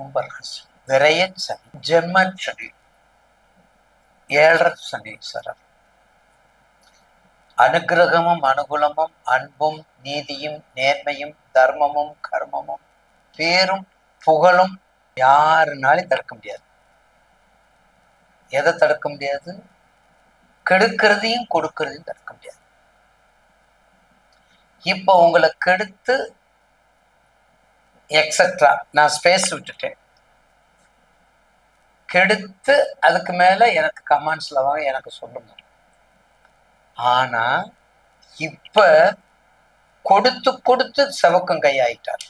கும்பராசி விரைய சனி. ஜெம்மன் சனி. ஏழர் சனீஸ்வரர் அனுகிரகமும் அனுகூலமும் அன்பும் நீதியும் நேர்மையும் தர்மமும் கர்மமும் பேரும் புகழும் யாருனாலும் தடுக்க முடியாது. எதை தடுக்க முடியாது? கெடுக்கிறதையும் கொடுக்கறதையும் தடுக்க முடியாது. இப்போ உங்களை கெடுத்து எக்ஸட்ரா நான் ஸ்பேஸ் விட்டுட்டேன். கெடுத்து அதுக்கு மேல எனக்கு கமெண்ட்ஸ்ல வாங்க எனக்கு சொல்லுங்க. ஆனா இப்ப கொடுத்து கொடுத்து செவக்கம் கையாயிட்டார்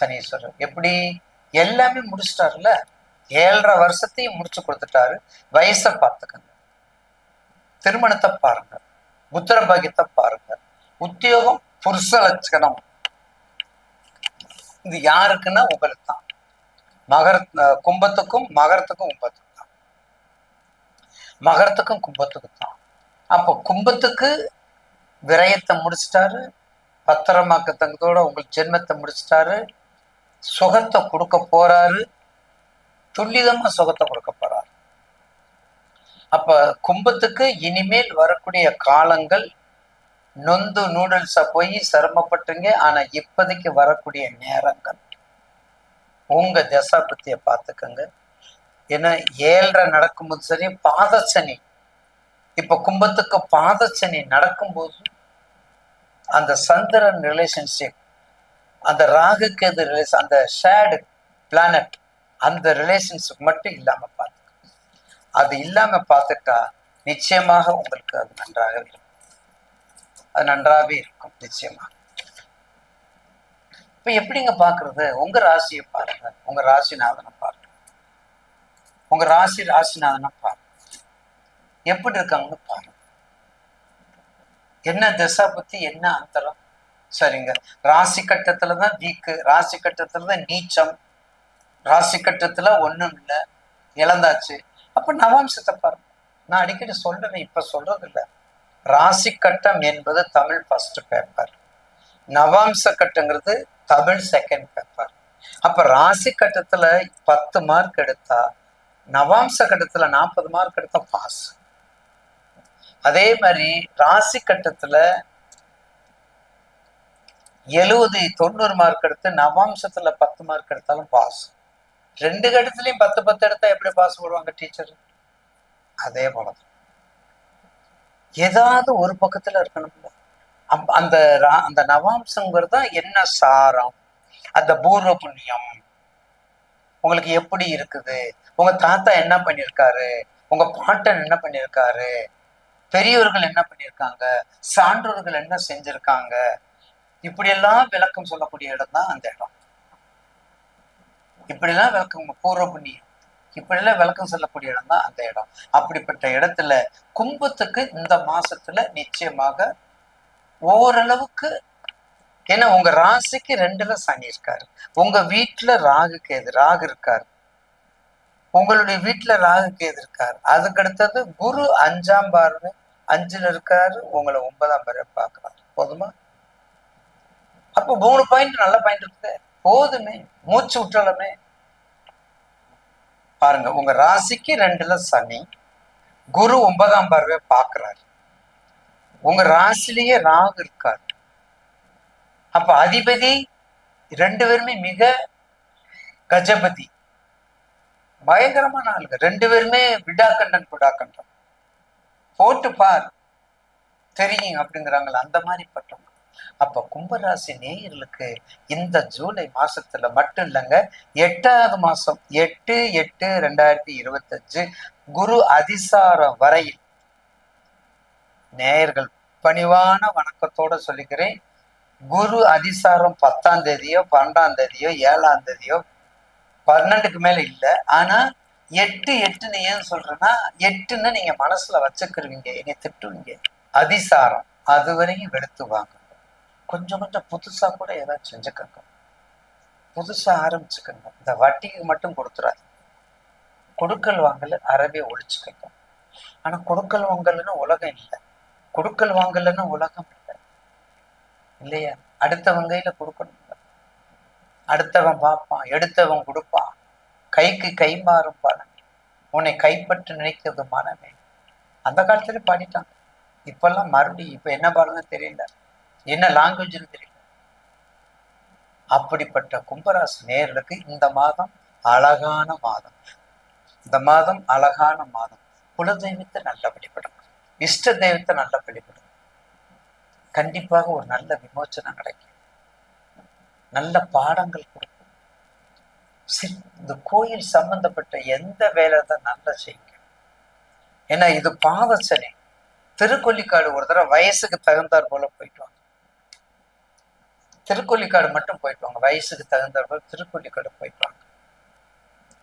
சனீஸ்வரர். எப்படி? எல்லாமே முடிச்சிட்டாருல ஏழரை வருஷத்தையும் முடிச்சு கொடுத்துட்டாரு. வயசை பார்த்துக்கங்க. திருமணத்தை பாருங்க. புத்திர பாக்கியத்தை பாருங்க. உத்தியோகம் புருஷ லட்சணம். இது யாருக்குன்னா உங்களுக்கு தான் மகர கும்பத்துக்கும் மகரத்துக்கும் கும்பத்துக்கும் தான் மகரத்துக்கும் கும்பத்துக்கும் தான் அப்போ கும்பத்துக்கு விரயத்தை முடிச்சிட்டாரு பத்திரமாக்கத்தங்கத்தோட உங்களுக்கு ஜென்மத்தை முடிச்சிட்டாரு சுகத்தை கொடுக்க போறாரு துல்லிதமா சுகத்தை கொடுக்க போறாரு. அப்ப கும்பத்துக்கு இனிமேல் வரக்கூடிய காலங்கள் நொந்து நூடுல்ஸா போய் சிரமப்பட்டுங்க. ஆனா இப்போதைக்கு வரக்கூடிய நேரங்கள். உங்க தசாபத்தியை பார்த்துக்கோங்க. ஏன்னா ஏழரை நடக்கும்போது சரி பாதசனி. இப்ப கும்பத்துக்கு பாதசனி நடக்கும்போது அந்த சந்திரன் ரிலேஷன்ஷிப் அந்த ராகுக்கு எது ரிலேஷன் அந்த ஷேடு பிளானட் அந்த ரிலேஷன்ஷிப் மட்டும் இல்லாம பார்த்துக்கோங்க. அது இல்லாம பார்த்துட்டா நிச்சயமாக உங்களுக்கு அது நன்றாக இருக்கும். அது நன்றாகவே இருக்கும் நிச்சயமா. இப்ப எப்படிங்க பாக்குறது? உங்க ராசியை பாருங்க. உங்க ராசிநாதனை பாருங்க. உங்க ராசி ராசிநாதனை பாருங்க. எப்படி இருக்காங்கன்னு பாருங்க. என்ன திசை பத்தி என்ன அந்தரம்? சரிங்க. ராசி கட்டத்துல தான் வீக்கு. ராசி கட்டத்துல தான் நீச்சம். ராசி கட்டத்துல ஒண்ணும் இல்லை. இழந்தாச்சு. அப்ப நவாம்சத்தை பாருங்க. நான் அடிக்கடி சொல்றேன் இப்ப சொல்றது இல்லை ராசி கட்டம் என்பது தமிழ் ஃபர்ஸ்ட் பேப்பர் நவாம்ச கட்டங்கிறது தமிழ் செகண்ட் பேப்பர் அப்ப ராசி கட்டத்துல பத்து மார்க் எடுத்தா நவாம்ச கட்டத்துல நாற்பது மார்க் எடுத்தா பாஸ் அதே மாதிரி ராசி கட்டத்துல எழுபது தொண்ணூறு மார்க் எடுத்து நவாம்சத்துல பத்து மார்க் எடுத்தாலும் பாஸ் ரெண்டு கட்டத்துலயும் பத்து பத்து எடுத்தா எப்படி பாஸ் போடுவாங்க டீச்சர் அதே போலதான். ஏதாவது ஒரு பக்கத்துல இருக்கணும்ல அந்த ரா- அந்த நவாம்சங்கிறது தான் என்ன சாரம்? அந்த பூர்வ புண்ணியம். உங்களுக்கு எப்படி இருக்குது? உங்க தாத்தா என்ன பண்ணியிருக்காரு உங்க பாட்டன் என்ன பண்ணியிருக்காரு பெரியவர்கள் என்ன பண்ணியிருக்காங்க சான்றோர்கள் என்ன செஞ்சிருக்காங்க? இப்படியெல்லாம் விளக்கம் சொல்லக்கூடிய இடம் தான் அந்த இடம். இப்படிலாம் விளக்கம் பூர்வ புண்ணியம். இப்படிலாம் விளக்கம் சொல்லக்கூடிய இடம் தான் அந்த இடம். அப்படிப்பட்ட இடத்துல கும்பத்துக்கு இந்த மாசத்துல நிச்சயமாக ஓரளவுக்கு ஏன்னா உங்க ராசிக்கு ரெண்டுல சனி இருக்காரு. உங்க வீட்டுல ராகு கேது ராகு இருக்காரு. உங்களுடைய வீட்டுல ராகு கேது இருக்காரு. அதுக்கு அடுத்தது குரு அஞ்சாம் பார்வை அஞ்சுல இருக்காரு உங்களை ஒன்பதாம் பேரை பாக்குறாரு போதுமா? அப்போ மூணு பாயிண்ட் நல்ல பாயிண்ட் இருக்குது. போதுமே. மூச்சு விட்டாலுமே. பாருங்க உங்க ராசிக்கு ரெண்டுல சனி குரு ஒன்பதாம் பார்வை பார்க்கறாரு. உங்க ராசிலேயே ராகு இருக்காரு. அப்ப அதிபதி ரெண்டு பேருமே மிக கஜபதி. பயங்கரமான ஆளுங்க. ரெண்டு பேருமே விடாக்கண்டன் குடாக்கண்டன் போட்டு பார். தெரியும் அப்படிங்கிறாங்களா அந்த மாதிரி பட்டம். அப்ப கும்பராசி நேயர்களுக்கு இந்த ஜூலை மாசத்துல மட்டும் இல்லைங்க எட்டாவது மாசம் எட்டு எட்டு ரெண்டாயிரத்தி இருபத்தஞ்சு குரு அதிசாரம் வரையில் நேயர்கள் பணிவான வணக்கத்தோட சொல்லிக்கிறேன். குரு அதிசாரம் பத்தாம் தேதியோ பன்னெண்டாம் தேதியோ ஏழாம் தேதியோ பன்னெண்டுக்கு மேல இல்ல. ஆனா எட்டு எட்டுன்னு ஏன் சொல்றேன்னா எட்டுன்னு நீங்க மனசுல வச்சுக்கிருவீங்க என்னை திட்டுவீங்க. அதிசாரம் அது வரையும் வெளுத்து வாங்க. கொஞ்சம் கொஞ்சம் புதுசா கூட ஏதாவது செஞ்சுக்கோங்க. புதுசா ஆரம்பிச்சுக்கோங்க. இந்த வட்டிக்கு மட்டும் கொடுத்துறாது. கொடுக்கல் வாங்கல அறவே ஒழிச்சுக்கோங்க. ஆனா கொடுக்கல் வாங்கலன்னு உலகம் இல்லை. கொடுக்கல் வாங்கலன்னு உலகம் இல்லை. இல்லையா? அடுத்தவன் கையில் கொடுக்கணும் அடுத்தவன் பார்ப்பான் எடுத்தவன் கொடுப்பான். கைக்கு கை மாறும் பணம் உன்னை கைப்பற்று நினைக்கிறது மனமே. அந்த காலத்துல பாடிட்டாங்க. இப்பெல்லாம் மறுபடியும் இப்ப என்ன பாடுங்க தெரியல. என்ன லாங்குவேஜ்னு தெரியல அப்படிப்பட்ட கும்பராசி நேர்களுக்கு இந்த மாதம் அழகான மாதம். இந்த மாதம் அழகான மாதம். குலதெய்வத்தை நல்ல வழிபடும் இஷ்ட தெய்வத்தை நல்ல வழிபடும் கண்டிப்பாக ஒரு நல்ல விமோச்சனம் கிடைக்கும். நல்ல பாடங்கள் கொடுக்கும். இந்த கோயில் சம்பந்தப்பட்ட எந்த வேலை தான் நல்லா செய்யும் ஏன்னா இது பாவ சனி திருக்கொல்லிக்காடு ஒரு தடவை வயசுக்கு தகுந்தாற் போல போயிட்டு வாங்க. திருக்கொல்லிக்காடு மட்டும் போயிட்டு வாங்க. வயசுக்கு தகுந்தவர்கள் திருக்கொல்லிக்காடு போயிட்டு வாங்க.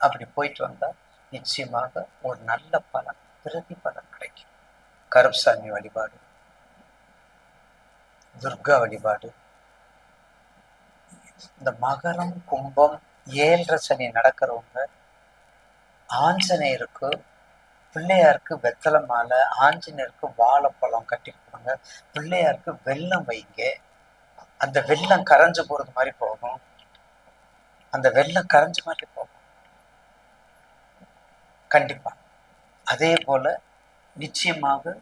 அப்படி போயிட்டு வந்தா நிச்சயமாக ஒரு நல்ல பலன் பிரதி பலன் கிடைக்கும். கருப்சாமி வழிபாடு துர்கா வழிபாடு. இந்த மகரம் கும்பம் ஏழரை சனி நடக்கிறவங்க ஆஞ்சநேயருக்கு பிள்ளையாருக்கு வெத்தலை மாலை ஆஞ்சநேயருக்கு வாழைப்பழம் கட்டி கொடுங்க. பிள்ளையாருக்கு வெள்ளம் வைங்க. அந்த வெள்ளம் கரைஞ்சு போறது மாதிரி போகும். அந்த வெள்ளம் கரைஞ்ச மாதிரி போகும். கண்டிப்பா. அதே போல நிச்சயமாக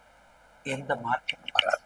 எந்த மாற்றமும் வராது.